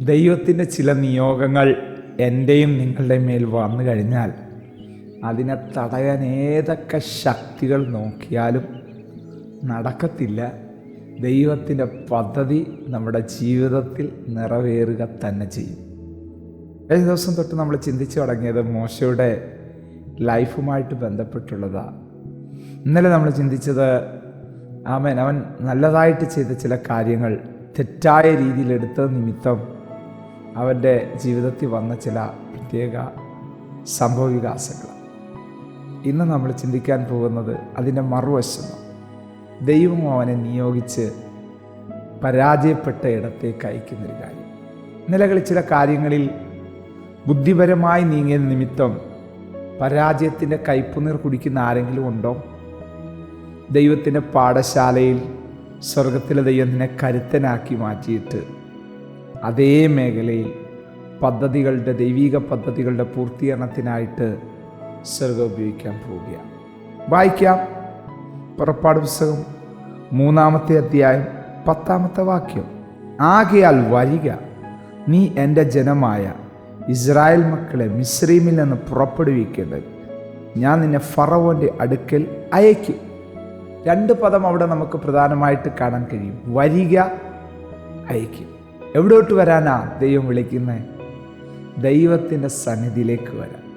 ദൈവത്തിന്റെ ചില നിയോഗങ്ങൾ എന്റെയും നിങ്ങളുടെയും മേൽ വന്നു കഴിഞ്ഞാൽ അതിനെ തടയാൻ ഏതൊക്കെ ശക്തികൾ നോക്കിയാലും നടക്കത്തില്ല. ദൈവത്തിന്റെ പദ്ധതി നമ്മുടെ ജീവിതത്തിൽ നിറവേറുക തന്നെ ചെയ്യും. കഴിഞ്ഞ ദിവസം തൊട്ട് നമ്മൾ ചിന്തിച്ചു തുടങ്ങിയത് മോശയുടെ ലൈഫുമായിട്ട് ബന്ധപ്പെട്ടുള്ളതാണ് ഇന്നലെ നമ്മൾ ചിന്തിച്ചത് ആമൻ അവൻ നല്ലതായിട്ട് ചെയ്ത ചില കാര്യങ്ങൾ തെറ്റായ രീതിയിൽ എടുത്ത നിമിത്തം അവന്റെ ജീവിതത്തിൽ വന്ന ചില പ്രത്യേക സംഭവവികാസങ്ങൾ. ഇന്ന് നമ്മൾ ചിന്തിക്കാൻ പോകുന്നത് അതിന്റെ മറുവശം ദൈവം അവനെ നിയോഗിച്ച് പരാജയപ്പെട്ട ഇടത്തേക്ക് അയക്കുന്നൊരു കാര്യം. നിലകളിൽ ചില കാര്യങ്ങളിൽ ബുദ്ധിപരമായി നീങ്ങിയ നിമിത്തം പരാജയത്തിന്റെ കയ്പുനീർ കുടിക്കുന്ന ആരെങ്കിലും ഉണ്ടോ? ദൈവത്തിന്റെ പാഠശാലയിൽ സ്വർഗത്തിലെ ദൈവം നിന്നെ കരുത്തനാക്കി മാറ്റിയിട്ട് അതേ മേഖലയിൽ പദ്ധതികളുടെ ദൈവിക പദ്ധതികളുടെ പൂർത്തീകരണത്തിനായിട്ട് സ്വർഗം ഉപയോഗിക്കാൻ പോവുകയാണ്. വായിക്കാം. പുറപ്പാട് പുസ്തകം മൂന്നാമത്തെ അധ്യായം പത്താമത്തെ വാക്യം. ആകയാൽ വരിക നീ എന്റെ ജനമായ ഇസ്രായേൽ മക്കളെ മിശ്രീമിൽ നിന്ന് പുറപ്പെടുവിക്കേണ്ടത്. ഞാൻ നിന്നെ ഫറവോന്റെ അടുക്കൽ അയക്കും രണ്ട് പദം അവിടെ നമുക്ക് പ്രധാനമായിട്ട് കാണാൻ കഴിയും. വരിക അയക്കും എവിടോട്ട് വരാനാ ദൈവം വിളിക്കുന്നത് ദൈവത്തിന്റെ സന്നിധിയിലേക്ക് വരാം.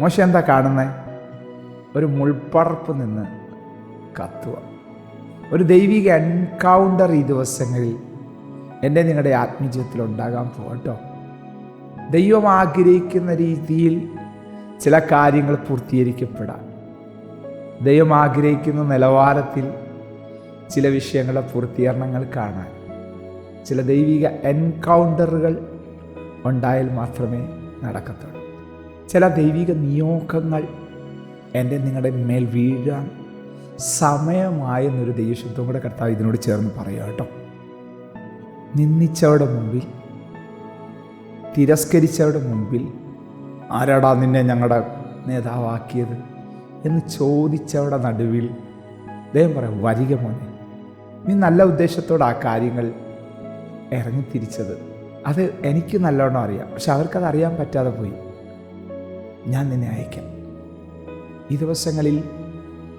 മോശ എന്താ കാണുന്നത് ഒരു മുൾപ്പറപ്പ് നിന്ന് കത്തുക. ഒരു ദൈവിക എൻകൗണ്ടർ ഈ ദിവസങ്ങളിൽ എന്റെ നിങ്ങളുടെ ആത്മജീവിതത്തിൽ ഉണ്ടാകാൻ പോകട്ടോ ദൈവം ആഗ്രഹിക്കുന്ന രീതിയിൽ ചില കാര്യങ്ങൾ പൂർത്തീകരിക്കപ്പെടാം. ദൈവം ആഗ്രഹിക്കുന്ന നിലവാരത്തിൽ ചില വിഷയങ്ങളുടെ പൂർത്തീകരണങ്ങൾ കാണാൻ. ചില ദൈവിക എൻകൗണ്ടറുകൾ ഉണ്ടായാൽ മാത്രമേ നടക്കത്തുള്ളൂ. ചില ദൈവിക നിയോഗങ്ങൾ എന്റെ നിങ്ങളുടെ മേൽ വീഴാൻ സമയമായെന്നൊരു ദൈവശബ്ദം കൂടെ കർത്താവ് ഇതിനോട് ചേർന്ന് പറയുക കേട്ടോ. നിന്ദിച്ചവരുടെ മുമ്പിൽ തിരസ്കരിച്ചവരുടെ മുമ്പിൽ ആരാടാ നിന്നെ ഞങ്ങളുടെ നേതാവാക്കിയത് എന്ന് ചോദിച്ചവരുടെ നടുവിൽ ദൈവം പറയാം വരിക മോനെ നീ നല്ല ഉദ്ദേശത്തോടെ ആ കാര്യങ്ങൾ ഇറങ്ങി തിരിച്ചത് അത് എനിക്ക് നല്ലോണം അറിയാം. പക്ഷെ അവർക്കത് അറിയാൻ പറ്റാതെ പോയി. ഞാൻ നിന്നെ അയക്കാം. ഈ ദിവസങ്ങളിൽ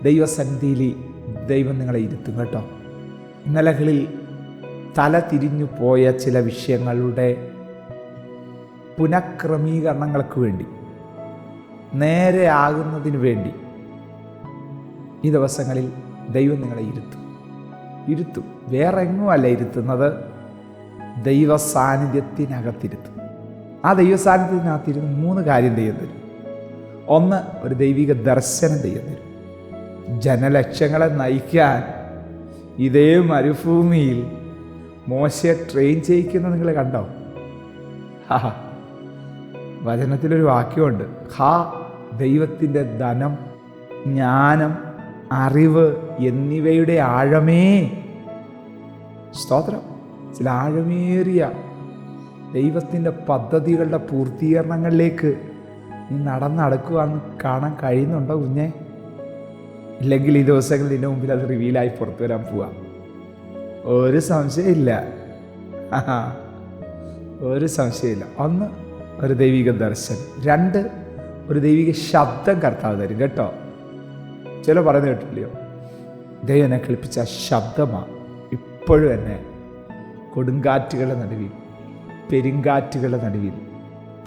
ദൈവസന്നിധിയിൽ ദൈവം നിങ്ങളെ ഇരുത്തും കേട്ടോ. ഇന്നലകളിൽ തല തിരിഞ്ഞു പോയ ചില വിഷയങ്ങളുടെ പുനഃക്രമീകരണങ്ങൾക്ക് വേണ്ടി നേരെ ആകുന്നതിന് വേണ്ടി ഈ ദിവസങ്ങളിൽ ദൈവം നിങ്ങളെ ഇരുത്തും. ഇരുത്തും. വേറെ എങ്ങുമല്ല ഇരുത്തുന്നത്. ദൈവ സാന്നിധ്യത്തിനകത്തിരുത്തും ആ ദൈവ സാന്നിധ്യത്തിനകത്തിരുന്ന് മൂന്ന് കാര്യം ദൈവം തരും. ഒന്ന് ഒരു ദൈവിക ദർശനം ദൈവം തരും. ജനലക്ഷങ്ങളെ നയിക്കാൻ ഇതേ മരുഭൂമിയിൽ മോശയെ ട്രെയിൻ ചെയ്യിക്കുന്നത് നിങ്ങൾ കണ്ടോ? ഹാ. വചനത്തിലൊരു വാക്യമുണ്ട്. ഹാ ദൈവത്തിന്റെ ധനം ജ്ഞാനം അറിവ് എന്നിവയുടെ ആഴമേ. സ്തോത്രം. ചില ആഴമേറിയ ദൈവത്തിന്റെ പദ്ധതികളുടെ പൂർത്തീകരണങ്ങളിലേക്ക് നീ നടന്നടക്കുവാന്ന് കാണാൻ കഴിയുന്നുണ്ടോ കുഞ്ഞെ? ഇല്ലെങ്കിൽ ഈ ദിവസങ്ങളിൽ ഇതിന്റെ മുമ്പിൽ അത് റിവീലായി പുറത്തു വരാൻ പോവാം. ഒരു സംശയമില്ല. ഒരു സംശയമില്ല. ഒന്ന് ഒരു ദൈവിക ദർശനം രണ്ട് ഒരു ദൈവിക ശബ്ദം കർത്താവ് തരും കേട്ടോ. ചില പറഞ്ഞു കേട്ടില്ലയോ ദൈവനെ കളിപ്പിച്ച ശബ്ദമാണ് ഇപ്പോഴും എന്നെ കൊടുങ്കാറ്റുകളുടെ നടുവിൽ പെരുങ്കാറ്റുകളുടെ നടുവിൽ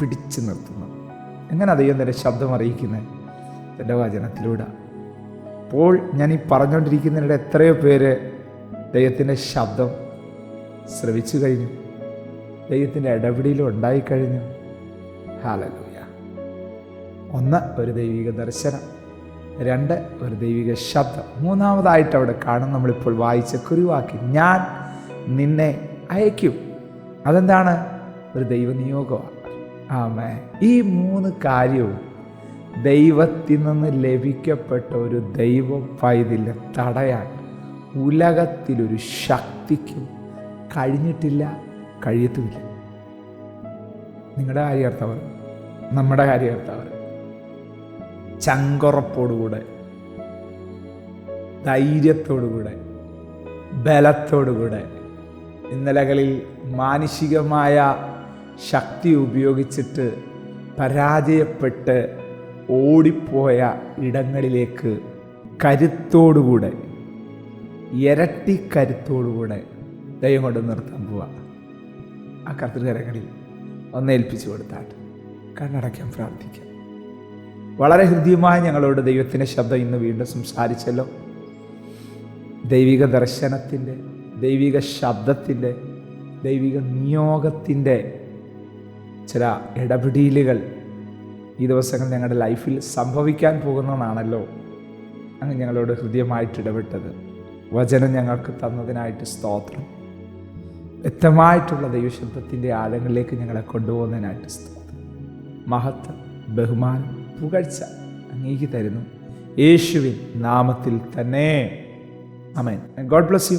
പിടിച്ചു നിർത്തുന്നു. എങ്ങനെ ദൈവം തന്റെ ശബ്ദം അറിയിക്കുന്നത് എന്റെ വചനത്തിലൂടെ. അപ്പോൾ ഞാൻ ഈ പറഞ്ഞുകൊണ്ടിരിക്കുന്നതിനിടെ എത്രയോ പേര് ദൈവത്തിന്റെ ശബ്ദം ശ്രവിച്ചു കഴിഞ്ഞു. ദൈവത്തിന്റെ ഇടപെടലും ഉണ്ടായിക്കഴിഞ്ഞു ഹാലലൂയ ഒന്ന് ഒരു ദൈവിക ദർശനം. രണ്ട് ഒരു ദൈവിക ശബ്ദം. മൂന്നാമതായിട്ട് അവിടെ കാണും നമ്മളിപ്പോൾ വായിച്ച കുരുവാക്കി ഞാൻ നിന്നെ അയക്കും. അതെന്താണ്? ഒരു ദൈവനിയോഗമാണ് ആമേ ഈ മൂന്ന് കാര്യവും ദൈവത്തിൽ നിന്ന് ലഭിക്കപ്പെട്ട ഒരു ദൈവ പൈതിൽ തടയാൻ ഉലകത്തിലൊരു ശക്തിക്കും കഴിഞ്ഞിട്ടില്ല കഴിയത്തുമില്ല. നിങ്ങളുടെ കാര്യകർത്താവ് നമ്മുടെ കാര്യകർത്താവ് ചങ്കുറപ്പോടുകൂടെ ധൈര്യത്തോടുകൂടെ ബലത്തോടുകൂടെ ഇന്നലകളിൽ മാനുഷികമായ ശക്തി ഉപയോഗിച്ചിട്ട് പരാജയപ്പെട്ട് ഓടിപ്പോയ ഇടങ്ങളിലേക്ക് കരുത്തോടുകൂടെ ഇരട്ടി കരുത്തോടുകൂടെ ദൈവം കൊണ്ട് നിർത്താൻ പോവാ. ആ കർത്തൃകരങ്ങളിൽ ഒന്ന് ഏൽപ്പിച്ചു കൊടുത്താട്ട് കണ്ണടയ്ക്കാൻ പ്രാർത്ഥിക്കാം. വളരെ ഹൃദ്യമായി ഞങ്ങളോട് ദൈവത്തിന്റെ ശബ്ദം ഇന്ന് വീണ്ടും സംസാരിച്ചല്ലോ. ദൈവിക ദർശനത്തിന്റെ ദൈവിക ശബ്ദത്തിന്റെ ദൈവിക നിയോഗത്തിന്റെ ചില ഇടപെടലുകൾ ഈ ദിവസങ്ങൾ ഞങ്ങളുടെ ലൈഫിൽ സംഭവിക്കാൻ പോകുന്നതാണല്ലോ. അങ്ങ് ഞങ്ങളോട് ഹൃദ്യമായിട്ട് ഇടപെട്ടത്. വചനം ഞങ്ങൾക്ക് തന്നതിനായിട്ട് സ്തോത്രം. വ്യക്തമായിട്ടുള്ള ദൈവശബ്ദത്തിന്റെ ആലങ്ങളിലേക്ക് ഞങ്ങളെ കൊണ്ടുപോകുന്നതിനായിട്ട് സ്തോത്രം. മഹത്വം ബഹുമാനം പുകഴ്ച അങ്ങേക്ക് തരുന്നു. യേശുവിൻ നാമത്തിൽ തന്നെ. Amen God bless you.